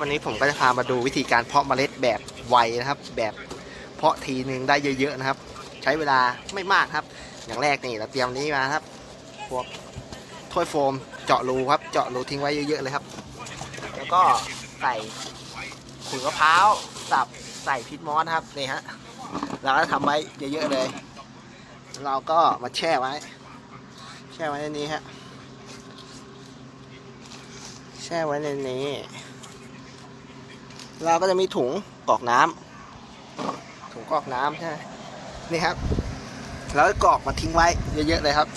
วันนี้ผมก็จะพามาดูวิธีการเพาะเมล็ดแบบไวนะครับ แบบเพาะทีนึงได้เยอะๆนะครับ ใช้เวลาไม่มากครับ อย่างแรกนี่เราเตรียมนี้มาครับ พวกถ้วยโฟมเจาะรูครับ เจาะรูทิ้งไว้เยอะๆเลยครับ แล้วก็ใส่ขุยมะพร้าวสับใส่พิษมอสครับนี่ฮะเราก็ทำไว้เยอะๆเลย เราก็มาแช่ไว้ แช่ไว้ในนี้ฮะแช่ไว้ในนี้ เราก็จะมีถุงกรอกน้ำถุงกรอกน้ำใช่ไหมนี่ครับ แล้วก็กรอกมาทิ้งไว้เยอะๆเลยครับ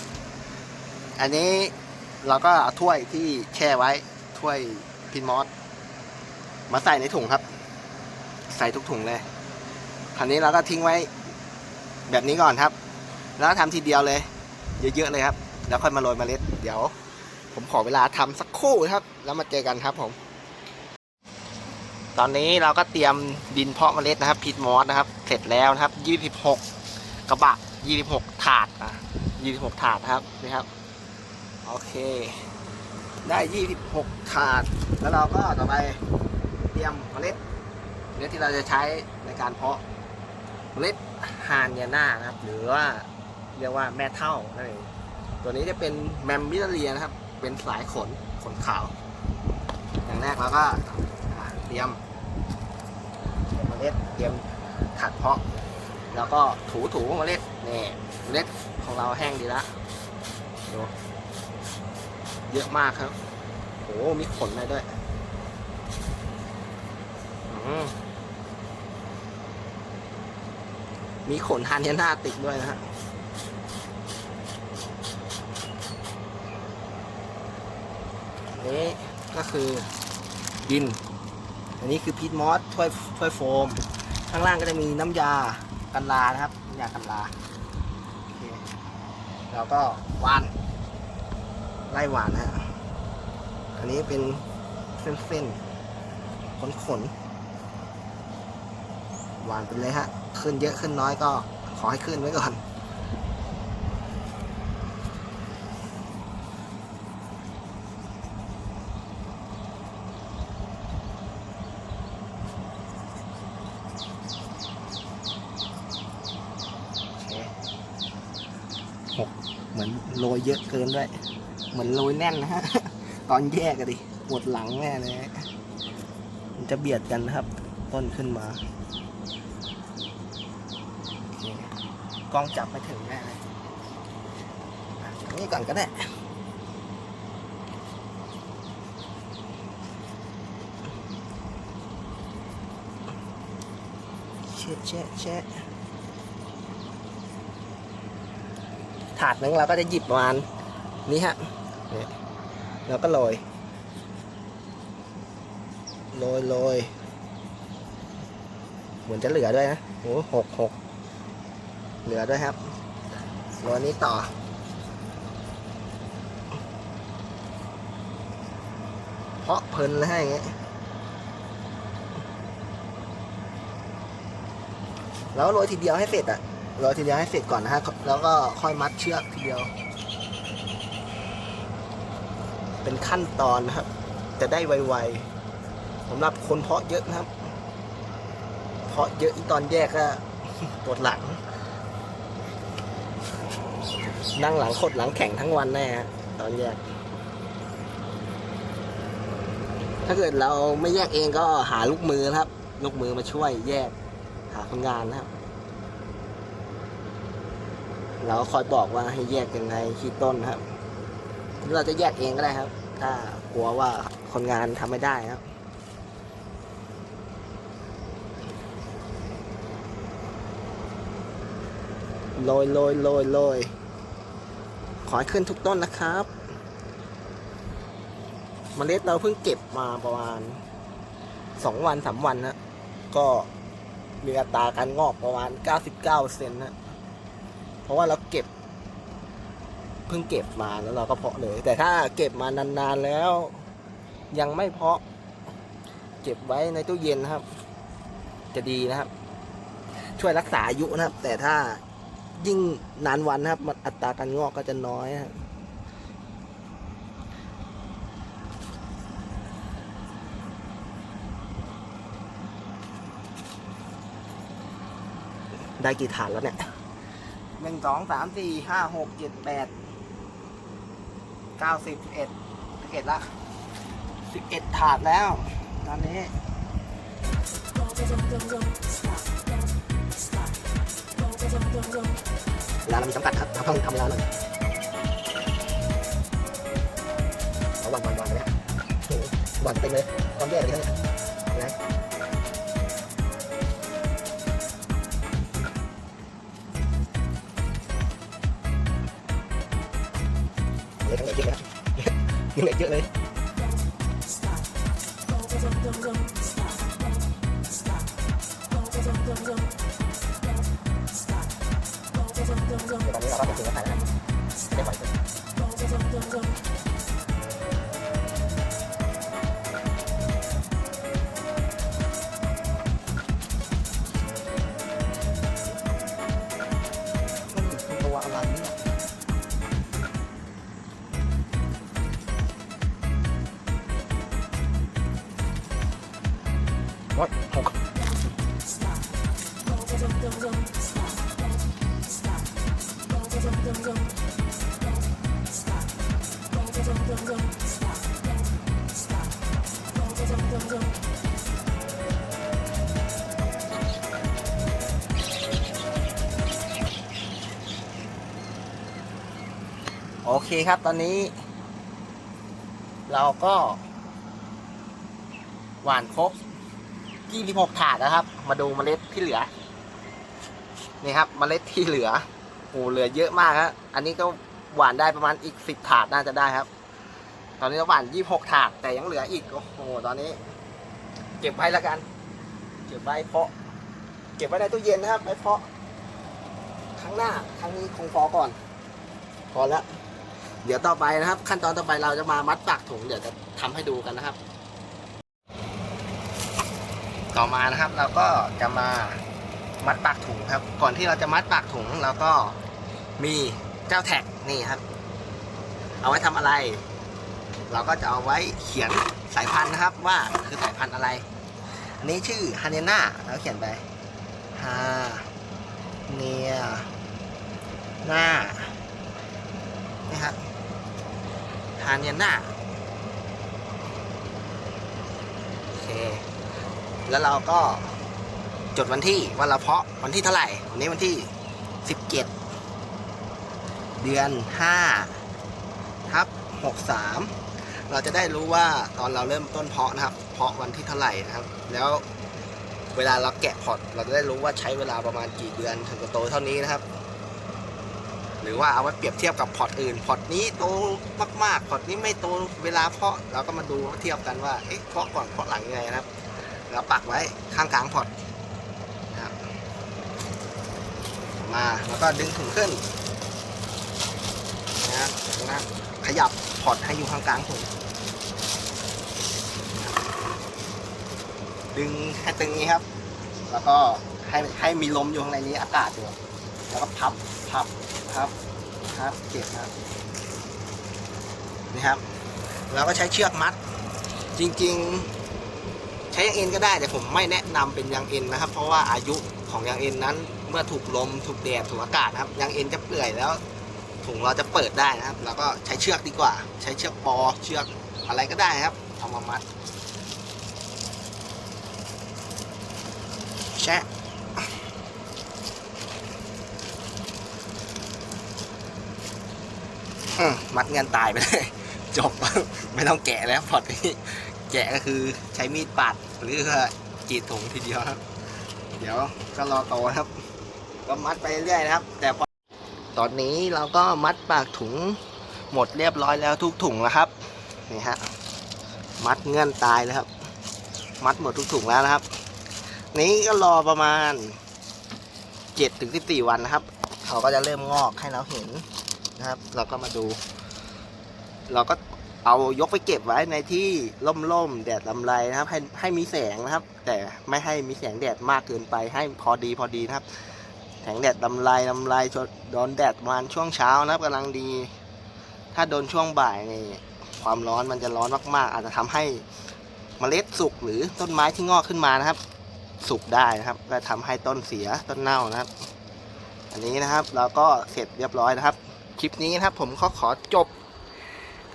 อันนี้เราก็เอาถ้วยที่แช่ไว้ถ้วยพินมอสมาใส่ในถุงครับ ใส่ทุกถุงเลยคราวนี้เราก็ทิ้งไว้แบบนี้ก่อนครับ แล้วก็ทำทีเดียวเลย เยอะๆเลยครับ แล้วค่อยมาโรยเมล็ด เดี๋ยว ผมขอเวลาทำสักครู่ครับ แล้วมาเจอกันครับผม ตอนนี้เราก็เตรียมดินเพาะเมล็ดนะครับพีทมอสนะครับ เสร็จแล้วนะครับ26กระบะ26ถาดอะ26ถาดครับนี่ครับ โอเค ได้26ถาด แล้วเราก็ต่อไปเตรียมเมล็ดเมล็ดที่เราจะใช้ในการเพาะเมล็ดฮานยาน่านะครับ หรือว่าเรียกว่าแม่เท่านั่นเองตัวนี้จะเป็นแมมบิเลียนะครับ เป็นสายขนขนขาว อย่างแรกเราก็เรียมเมล็ดเตรียมถัดเพาะ แล้วก็ถูถูเมล็ดนี่เมล็ดของเราแห้งดีละดูเยอะมากครับโอ้มีขนอะไรด้วยมีขนฮันเนียนาติดด้วยนะฮะนี้ก็คือดิน อันนี้คือพีทมอสถ้วยถ้วยโฟม ข้างล่างก็จะมีน้ำยากันลานะครับน้ำยากันลาเคแล้วก็หวานไล่หวานนะฮะอันนี้เป็นเส้นเส้นขนขนๆหวานไปเลยฮะ ขึ้นเยอะขึ้นน้อยก็ขอให้ขึ้นไว้ก่อน หกเหมือน โรยเยอะเกินด้วย เหมือนโรยแน่นนะฮะ ตอนแยกกันดิปวดหลังแน่เลยมันจะเบียดกันนะครับ ต้นขึ้นมา กล้องจับไม่ถึงแน่เลยนี่ก่อนก็ได้เช็ดเช็ดเช็ด ถาดหนึ่งเราก็จะหยิบประมาณนี้ฮะเนี่แล้วก็โรยโรยโรยเหมือนจะเหลือด้วยนะโอ้หกหกเหลือด้วยครับโรยนี้ต่อเพราะเพลินเลยให้อย่างเงี้ยแล้วโรยทีเดียวให้เสร็จอะ รอทีเดียวให้เสร็จก่อนนะฮะ แล้วก็ค่อยมัดเชือกทีเดียว เป็นขั้นตอนนะครับ จะได้ไวๆสำหรับคนเพาะเยอะนะครับ เพาะเยอะอีกตอนแยกก็ปวดหลัง นั่งหลังขดหลังแข็งทั้งวันแน่ฮะตอนแยก ถ้าเกิดเราไม่แยกเองก็หาลูกมือนะครับ ลูกมือมาช่วยแยกหาคนงานนะครับ เราคอยบอกว่าให้แยกยังไงขี้ต้นครับ เราจะแยกเองก็ได้ครับ ถ้ากลัวว่าคนงานทำไม่ได้ครับโรยโรยโรยโรยขอให้ขึ้นทุกต้นนะครับมเมล็ดเราเพิ่งเก็บมาประมาณสองวันสามวันนะก็มีอัตราการงอกประมาณ 99เซนะ ราะว่าเราเก็บเพิ่งเก็บมาแล้วเราก็เพาะเลย แต่ถ้าเก็บมานานๆแล้ว ยังไม่เพาะ เก็บไว้ในตู้เย็นนะครับ จะดีนะครับ ช่วยรักษาอายุนะครับ แต่ถ้ายิ่งนานวันนะครับมันอัตราการงอกก็จะน้อยนะได้กี่ฐานแล้วเนี่ย หนึ่งสองสามสี่ห้าหกเจ็ดแปดเก้าสิบเอ็ดสิบเอ็ดละสิบเอ็ดถาดแล้ว ตอนนี้เวลาเรามีจำกัดครับเราต้องทำเวลาหน่อยเอาวันวันวันเนี่ยโอ้หวันเต็มเลยความแย่เลยเนี่ย ยังเล็กเยอะเลยเดี๋ยวตอน โอเคครับตอนนี้ เราก็ หวานครบ26ถาดนะครับ มาดูเมล็ดที่เหลือ นี่ครับเมล็ดที่เหลือ โอ้เหลือเยอะมากครับอันนี้ก็หวานได้ประมาณอีก10ถาดน่าจะได้ครับ ตอนนี้เราหวาน26ถาดแต่ยังเหลืออีกโอ้โหตอนนี้ เก็บไว้แล้วกัน เก็บไว้เพาะ เก็บไว้ในตู้เย็นนะครับไว้เพาะครั้งหน้าครั้งนี้คงพอก่อนพอแล้วเดี๋ยวต่อไปนะครับ ขั้นตอนต่อไปเราจะมามัดปากถุงเดี๋ยวจะทำให้ดูกันนะครับ ต่อมานะครับ เราก็จะมา มัดปากถุงครับ ก่อนที่เราจะมัดปากถุงเราก็มีเจ้าแท็กนี่ครับ เอาไว้ทำอะไร เราก็จะเอาไว้เขียนสายพันธุ์นะครับว่าคือสายพันธุ์อะไร อันนี้ชื่อฮาเนน่าแล้วเขียนไปฮาเนียน่านี่ครับฮาเนียน่าโอเค แล้วเราก็ จดวันที่ว่าเราเพาะวันที่เท่าไหร่วันนี้วันที่ 17 เดือน5ทับ63 เราจะได้รู้ว่าตอนเราเริ่มต้นเพาะนะครับ เพาะวันที่เท่าไหร่นะครับ แล้วเวลาเราแกะพอร์ตเราจะได้รู้ว่าใช้เวลาประมาณกี่เดือนถึงจะโตเท่านี้นะครับ หรือว่าเอาไว้เปรียบเทียบกับพอร์ตอื่นพอร์ตนี้โตมากๆพอร์ตนี้ไม่โตเวลาเพาะเราก็มาดูเทียบกันว่าเอ๊ะเพาะก่อนเพาะหลังยังไงนะครับ แล้วปักไว้ข้างกลางพอร์ตนะครับ มาแล้วก็ดึงถุงขึ้นนะนะขยับพอร์ตให้อยู่ข้างกลางถุงดึงให้ตึงนี้ครับ แล้วก็ให้ให้มีลมอยู่ข้างในนี้อากาศอยู่แล้วก็พับพับพับพับเก็บครับนี่ครับ แล้วก็ใช้เชือกมัด จริงๆ ใช้ยางเอ็นก็ได้แต่ผมไม่แนะนำเป็นยางเอ็นนะครับ เพราะว่าอายุของยางเอ็นนั้น เมื่อถูกลมถูกแดดถูกอากาศนะครับยางเอ็นจะเปื่อยแล้วถุงเราจะเปิดได้นะครับ แล้วก็ใช้เชือกดีกว่า ใช้เชือกปอเชือกอะไรก็ได้ครับเอามามัดแชะมัดเงินตายไปเลยจบไม่ต้องแกะแล้วพอดนี้แกะก็คือใช้มีดปัดหรือกรีดถุงทีเดียวครับ เดี๋ยวก็รอโตครับ ก็มัดไปเรื่อยนะครับ แต่พอตอนนี้เราก็มัดปากถุงหมดเรียบร้อยแล้วทุกถุงแล้วครับนี่ฮะมัดเงื่อนตายเลยครับ มัดหมดทุกถุงแล้วนะครับ นี้ก็รอประมาณ7ถึง14 วันนะครับ เขาก็จะเริ่มงอกให้เราเห็นนะครับ เราก็มาดู เราก็เอายกไปเก็บไว้ในที่ร่มๆแดดลำไรนะครับ ให้ให้มีแสงนะครับ แต่ไม่ให้มีแสงแดดมากเกินไปให้พอดีพอดีนะครับ แสงแดดลำลายลำลายโดนแดดประมาณช่วงเช้านะครับกำลังดี ถ้าโดนช่วงบ่ายนี่ความร้อนมันจะร้อนมากๆ อาจจะทำให้มเมล็ดสุกหรือต้นไม้ที่งอกขึ้นมานะครับ สุกได้นะครับก็ทำให้ต้นเสียต้นเน่านะครับ อันนี้นะครับเราก็เสร็จเรียบร้อยนะครับ คลิปนี้นะครับผมก็ขอจบ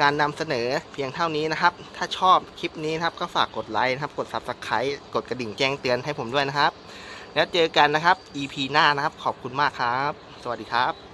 การนำเสนอเพียงเท่านี้นะครับ ถ้าชอบคลิปนี้นะครับก็ฝากกดไลค์นะครับ กดซับสไครต์กดกระดิ่งแจ้งเตือนให้ผมด้วยนะครับ แล้วเจอกันนะครับ EP หน้านะครับ ขอบคุณมากครับ สวัสดีครับ